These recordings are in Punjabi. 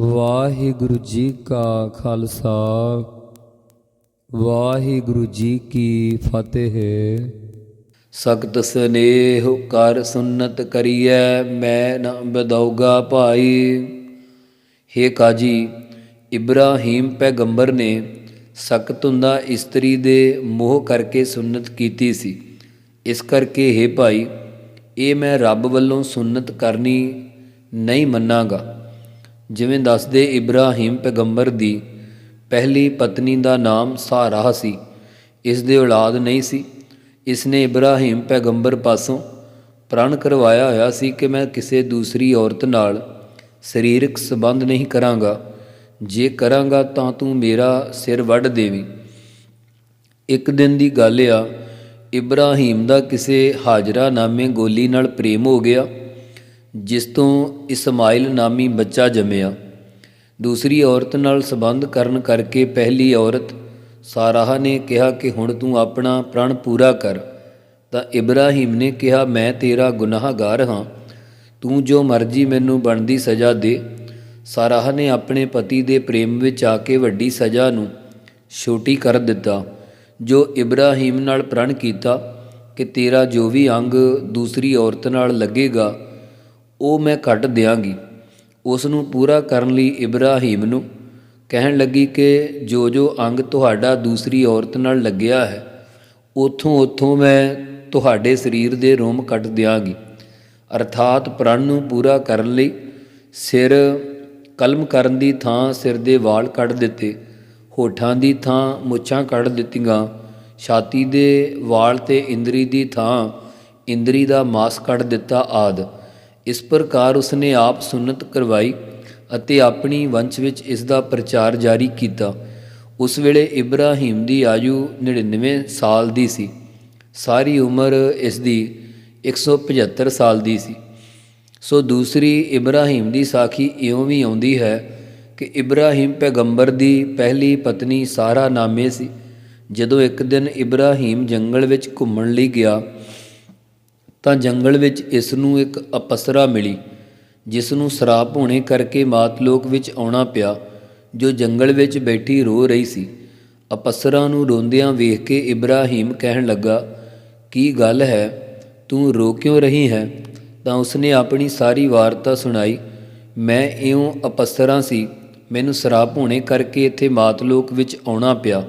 ਵਾਹਿਗੁਰੂ ਜੀ ਕਾ ਖਾਲਸਾ, ਵਾਹਿਗੁਰੂ ਜੀ ਕੀ ਫਤਿਹ। ਸਖਤ ਸਨੇਹ ਕਰ ਸੁਨਤ ਕਰੀਐ, ਮੈਂ ਨ ਬਦਉਗਾ ਭਾਈ। ਹੇ ਕਾਜੀ, ਇਬਰਾਹੀਮ ਪੈਗੰਬਰ ਨੇ ਸਕਤੁੰਦਾ ਇਸਤਰੀ ਦੇ ਮੋਹ ਕਰਕੇ ਸੁਨਤ ਕੀਤੀ ਸੀ। ਇਸ ਕਰਕੇ ਹੇ ਭਾਈ, ਇਹ ਮੈਂ ਰੱਬ ਵੱਲੋਂ ਸੁਨਤ ਕਰਨੀ ਨਹੀਂ ਮੰਨਾਂਗਾ। ਜਿਵੇਂ ਦੱਸਦੇ ਇਬਰਾਹੀਮ ਪੈਗੰਬਰ ਦੀ ਪਹਿਲੀ ਪਤਨੀ ਦਾ ਨਾਮ ਸਾਰਾਹ ਸੀ, ਇਸ ਦੇ ਔਲਾਦ ਨਹੀਂ ਸੀ। ਇਸ ਨੇ ਇਬਰਾਹੀਮ ਪੈਗੰਬਰ ਪਾਸੋਂ ਪ੍ਰਣ ਕਰਵਾਇਆ ਹੋਇਆ ਸੀ ਕਿ ਮੈਂ ਕਿਸੇ ਦੂਸਰੀ ਔਰਤ ਨਾਲ ਸਰੀਰਕ ਸੰਬੰਧ ਨਹੀਂ ਕਰਾਂਗਾ। ਜੇ ਕਰਾਂਗਾ ਤਾਂ ਤੂੰ ਮੇਰਾ ਸਿਰ ਵੱਢ ਦੇਵੀਂ। ਇੱਕ ਦਿਨ ਦੀ ਗੱਲ ਆ, ਇਬਰਾਹੀਮ ਦਾ ਕਿਸੇ ਹਾਜਰਾ ਨਾਮੇ ਗੋਲੀ ਨਾਲ ਪ੍ਰੇਮ ਹੋ ਗਿਆ। ਜਿਸ ਤੋਂ ਇਸਮਾਇਲ ਨਾਮੀ ਬੱਚਾ ਜੰਮਿਆ। ਦੂਸਰੀ ਔਰਤ ਨਾਲ ਸੰਬੰਧ ਕਰਨ ਕਰਕੇ ਪਹਿਲੀ ਔਰਤ ਸਾਰਾਹ ਨੇ ਕਿਹਾ ਕਿ ਹੁਣ ਤੂੰ ਆਪਣਾ ਪ੍ਰਣ ਪੂਰਾ ਕਰ। ਤਾਂ ਇਬਰਾਹੀਮ ਨੇ ਕਿਹਾ, ਮੈਂ ਤੇਰਾ ਗੁਨਾਹਗਾਰ ਹਾਂ। ਤੂੰ ਜੋ ਮਰਜ਼ੀ ਮੈਨੂੰ ਬਣਦੀ ਸਜ਼ਾ ਦੇ। ਸਾਰਾਹ ਨੇ ਆਪਣੇ ਪਤੀ ਦੇ ਪ੍ਰੇਮ ਵਿੱਚ ਆ ਕੇ ਵੱਡੀ ਸਜ਼ਾ ਨੂੰ ਛੋਟੀ ਕਰ ਦਿੱਤਾ, ਜੋ ਇਬਰਾਹੀਮ ਨਾਲ ਪ੍ਰਣ ਕੀਤਾ ਕਿ ਤੇਰਾ ਜੋ ਵੀ ਅੰਗ ਦੂਸਰੀ ਔਰਤ ਨਾਲ ਲੱਗੇਗਾ ਉਹ ਮੈਂ ਕੱਟ ਦਿਆਂਗੀ। ਉਸ ਨੂੰ ਪੂਰਾ ਕਰਨ ਲਈ ਇਬਰਾਹੀਮ ਨੂੰ ਕਹਿਣ ਲੱਗੀ ਕਿ ਜੋ ਜੋ ਅੰਗ ਤੁਹਾਡਾ ਦੂਸਰੀ ਔਰਤ ਨਾਲ ਲੱਗਿਆ ਹੈ, ਉਥੋਂ ਉਥੋਂ ਮੈਂ ਤੁਹਾਡੇ ਸਰੀਰ ਦੇ ਰੋਮ ਕੱਟ ਦਿਆਂਗੀ। ਅਰਥਾਤ ਪ੍ਰਣ ਨੂੰ ਪੂਰਾ ਕਰਨ ਲਈ ਸਿਰ ਕਲਮ ਕਰਨ ਦੀ ਥਾਂ ਸਿਰ ਦੇ ਵਾਲ ਕੱਢ ਦਿੱਤੇ, ਹੋਠਾਂ ਦੀ ਥਾਂ ਮੁੱਛਾਂ ਕੱਢ ਦਿੱਤੀਆਂ, ਛਾਤੀ ਦੇ ਵਾਲ ਤੇ ਇੰਦਰੀ ਦੀ ਥਾਂ ਇੰਦਰੀ ਦਾ ਮਾਸ ਕੱਢ ਦਿੱਤਾ ਆਦ। ਇਸ ਪ੍ਰਕਾਰ ਉਸਨੇ ਆਪ ਸੁਨਤ ਕਰਵਾਈ ਅਤੇ ਆਪਣੀ ਵੰਸ਼ ਵਿੱਚ ਇਸ ਦਾ ਪ੍ਰਚਾਰ ਜਾਰੀ ਕੀਤਾ। ਉਸ ਵੇਲੇ ਇਬਰਾਹੀਮ ਦੀ ਆਯੂ 99 ਸਾਲ ਦੀ ਸੀ। ਸਾਰੀ ਉਮਰ ਇਸ ਦੀ 175 ਸਾਲ ਦੀ ਸੀ। ਸੋ ਦੂਸਰੀ ਇਬਰਾਹੀਮ ਦੀ ਸਾਖੀ ਇਉਂ ਵੀ ਆਉਂਦੀ ਹੈ ਕਿ ਇਬਰਾਹੀਮ ਪੈਗੰਬਰ ਦੀ ਪਹਿਲੀ ਪਤਨੀ ਸਾਰਾ ਨਾਮੇ ਸੀ। ਜਦੋਂ ਇੱਕ ਦਿਨ ਇਬਰਾਹੀਮ ਜੰਗਲ ਵਿੱਚ ਘੁੰਮਣ ਲਈ ਗਿਆ ਤਾਂ ਜੰਗਲ ਵਿੱਚ ਇਸ ਨੂੰ ਇੱਕ ਅਪਸਰਾ ਮਿਲੀ ਜਿਸ ਨੂੰ ਸਰਾਪ ਹੋਣੇ ਕਰਕੇ ਮਾਤਲੋਕ ਵਿੱਚ ਆਉਣਾ ਪਿਆ, ਜੋ ਜੰਗਲ ਵਿੱਚ ਬੈਠੀ ਰੋ ਰਹੀ ਸੀ। ਅਪਸਰਾ ਨੂੰ ਰੋਂਦਿਆਂ ਵੇਖ ਕੇ ਇਬਰਾਹੀਮ ਕਹਿਣ ਲੱਗਾ, ਕੀ ਗੱਲ ਹੈ? ਤੂੰ ਰੋ ਕਿਉਂ ਰਹੀ ਹੈ? ਤਾਂ ਉਸਨੇ ਆਪਣੀ ਸਾਰੀ ਵਾਰਤਾ ਸੁਣਾਈ। ਮੈਂ ਇਉਂ ਅਪਸਰਾ ਸੀ, ਮੈਨੂੰ ਸਰਾਪ ਹੋਣੇ ਕਰਕੇ ਇੱਥੇ ਮਾਤਲੋਕ ਵਿੱਚ ਆਉਣਾ ਪਿਆ।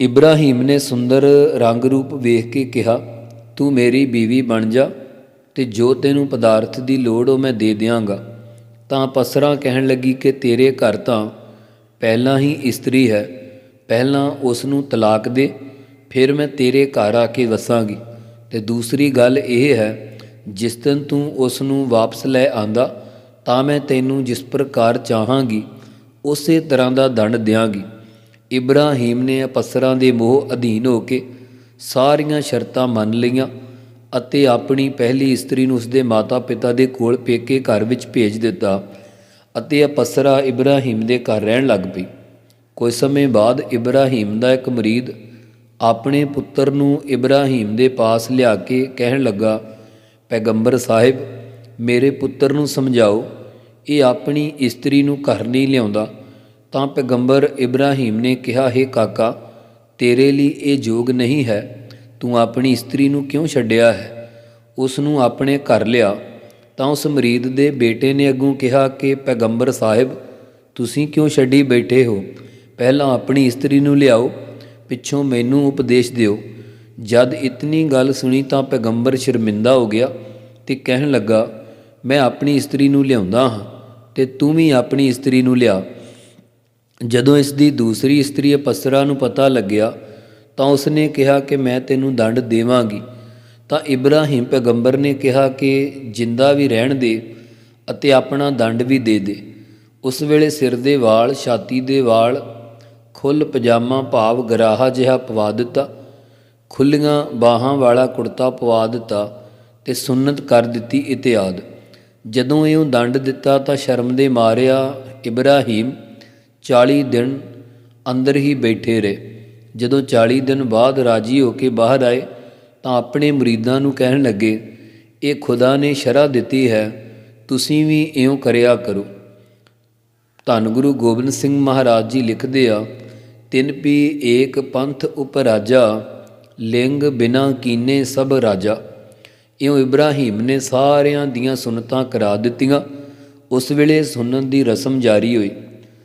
ਇਬਰਾਹੀਮ ਨੇ ਸੁੰਦਰ ਰੰਗ ਰੂਪ ਵੇਖ ਕੇ ਕਿਹਾ ਤੂੰ ਮੇਰੀ ਬੀਵੀ ਬਣ ਜਾ ਤੇ ਜੋ ਤੈਨੂੰ ਪਦਾਰਥ ਦੀ ਲੋੜ ਉਹ ਮੈਂ ਦੇ ਦਿਆਂਗਾ। ਤਾਂ ਪਸਰਾ ਕਹਿਣ ਲੱਗੀ ਕਿ ਤੇਰੇ ਘਰ ਤਾਂ ਪਹਿਲਾਂ ਹੀ ਇਸਤਰੀ ਹੈ, ਪਹਿਲਾਂ ਉਸ ਨੂੰ ਤਲਾਕ ਦੇ, ਫਿਰ ਮੈਂ ਤੇਰੇ ਘਰ ਆ ਕੇ ਵਸਾਂਗੀ। ਤੇ ਦੂਸਰੀ ਗੱਲ ਇਹ ਹੈ, ਜਿਸ ਦਿਨ ਤੂੰ ਉਸ ਨੂੰ ਵਾਪਸ ਲੈ ਆਂਦਾ, ਤਾਂ ਮੈਂ ਤੈਨੂੰ ਜਿਸ ਪ੍ਰਕਾਰ ਚਾਹਾਂਗੀ, ਉਸੇ ਤਰ੍ਹਾਂ ਦਾ ਦੰਡ ਦਿਆਂਗੀ। ਇਬਰਾਹੀਮ ਨੇ ਅਪਸਰਾਂ ਦੇ ਮੋਹ ਅਧੀਨ ਹੋ ਕੇ ਸਾਰੀਆਂ ਸ਼ਰਤਾਂ ਮੰਨ ਲਈਆਂ ਅਤੇ ਆਪਣੀ ਪਹਿਲੀ ਇਸਤਰੀ ਨੂੰ ਉਸਦੇ ਮਾਤਾ-ਪਿਤਾ ਦੇ ਕੋਲ ਪੇਕੇ ਘਰ ਵਿੱਚ ਭੇਜ ਦਿੱਤਾ ਅਤੇ ਅਪਸਰਾ ਇਬਰਾਹੀਮ ਦੇ ਘਰ ਰਹਿਣ ਲੱਗ ਪਈ। ਕੁਝ ਸਮੇਂ ਬਾਅਦ ਇਬਰਾਹੀਮ ਦਾ ਇੱਕ ਮਰੀਦ ਆਪਣੇ ਪੁੱਤਰ ਨੂੰ ਇਬਰਾਹੀਮ ਦੇ ਪਾਸ ਲਿਆ ਕੇ ਕਹਿਣ ਲੱਗਾ, ਪੈਗੰਬਰ ਸਾਹਿਬ, ਮੇਰੇ ਪੁੱਤਰ ਨੂੰ ਸਮਝਾਓ, ਇਹ ਆਪਣੀ ਇਸਤਰੀ ਨੂੰ ਘਰ ਨਹੀਂ ਲਿਆਉਂਦਾ। ਤਾਂ ਪੈਗੰਬਰ ਇਬਰਾਹੀਮ ਨੇ ਕਿਹਾ, ਹੈ ਕਾਕਾ ਤੇਰੇ ਲਈ ਇਹ ਯੋਗ ਨਹੀਂ ਹੈ, ਤੂੰ ਆਪਣੀ ਇਸਤਰੀ ਨੂੰ ਕਿਉਂ ਛੱਡਿਆ ਹੈ? ਉਸ ਨੂੰ ਆਪਣੇ ਘਰ ਲਿਆ। ਤਾਂ ਉਸ ਮਰੀਦ ਦੇ ਬੇਟੇ ਨੇ ਅੱਗੋਂ ਕਿਹਾ ਕਿ, ਪੈਗੰਬਰ ਸਾਹਿਬ, ਤੁਸੀਂ ਕਿਉਂ ਛੱਡੀ ਬੈਠੇ ਹੋ? ਪਹਿਲਾਂ ਆਪਣੀ ਇਸਤਰੀ ਨੂੰ ਲਿਆਓ, ਪਿੱਛੋਂ ਮੈਨੂੰ ਉਪਦੇਸ਼ ਦਿਓ। ਜਦ ਇਤਨੀ ਗੱਲ ਸੁਣੀ ਤਾਂ ਪੈਗੰਬਰ ਸ਼ਰਮਿੰਦਾ ਹੋ ਗਿਆ ਤੇ ਕਹਿਣ ਲੱਗਾ, ਮੈਂ ਆਪਣੀ ਇਸਤਰੀ ਨੂੰ ਲਿਆਉਂਦਾ ਹਾਂ ਤੇ ਤੂੰ ਵੀ ਆਪਣੀ ਇਸਤਰੀ ਨੂੰ ਲਿਆ। ਜਦੋਂ ਇਸ ਦੀ ਦੂਸਰੀ ਇਸਤਰੀ ਅਪਸਰਾ ਨੂੰ ਪਤਾ ਲੱਗਿਆ ਤਾਂ ਉਸਨੇ ਕਿਹਾ ਕਿ ਮੈਂ ਤੈਨੂੰ ਦੰਡ ਦੇਵਾਂਗੀ। ਤਾਂ ਇਬਰਾਹੀਮ ਪੈਗੰਬਰ ਨੇ ਕਿਹਾ ਕਿ ਜਿੰਦਾ ਵੀ ਰਹਿਣ ਦੇ ਅਤੇ ਆਪਣਾ ਦੰਡ ਵੀ ਦੇ ਦੇ। ਉਸ ਵੇਲੇ ਸਿਰ ਦੇ ਵਾਲ, ਛਾਤੀ ਦੇ ਵਾਲ ਖੁੱਲ ਪਜਾਮਾ ਭਾਵ ਗਰਾਹਾ ਜਿਹਾ ਪਵਾ ਦਿੱਤਾ। ਖੁੱਲੀਆਂ ਬਾਹਾਂ ਵਾਲਾ ਕੁੜਤਾ ਪਵਾ ਦਿੱਤਾ ਤੇ ਸੁਨਨਤ ਕਰ ਦਿੱਤੀ ਇਤਿਆਦ ਜਦੋਂ ਇਹ ਦੰਡ ਦਿੱਤਾ ਤਾਂ ਸ਼ਰਮ ਦੇ ਮਾਰਿਆ ਇਬਰਾਹੀਮ 40 ਦਿਨ ਅੰਦਰ ਹੀ ਬੈਠੇ ਰਹੇ। ਜਦੋਂ 40 ਦਿਨ ਬਾਅਦ ਰਾਜੀ ਹੋ ਕੇ ਬਾਹਰ ਆਏ ਤਾਂ ਆਪਣੇ ਮੁਰੀਦਾਂ ਨੂੰ ਕਹਿਣ ਲੱਗੇ, ਇਹ ਖੁਦਾ ਨੇ ਸ਼ਰ੍ਹਾ ਦਿੱਤੀ ਹੈ, ਤੁਸੀਂ ਵੀ ਇਉਂ ਕਰਿਆ ਕਰੋ। ਧੰਨ ਗੁਰੂ ਗੋਬਿੰਦ ਸਿੰਘ ਮਹਾਰਾਜ ਜੀ ਲਿਖਦੇ ਆ, ਤਿੰਨ ਪੀ ਏਕ ਪੰਥ ਉਪ ਰਾਜਾ, ਲਿੰਗ ਬਿਨਾ ਕੀਨੇ ਸਭ ਰਾਜਾ। ਇਉਂ ਇਬਰਾਹੀਮ ਨੇ ਸਾਰਿਆਂ ਦੀਆਂ ਸੁਨਤਾਂ ਕਰਾ ਦਿੱਤੀਆਂ। ਉਸ ਵੇਲੇ ਸੁਣਨ ਦੀ ਰਸਮ ਜਾਰੀ ਹੋਈ।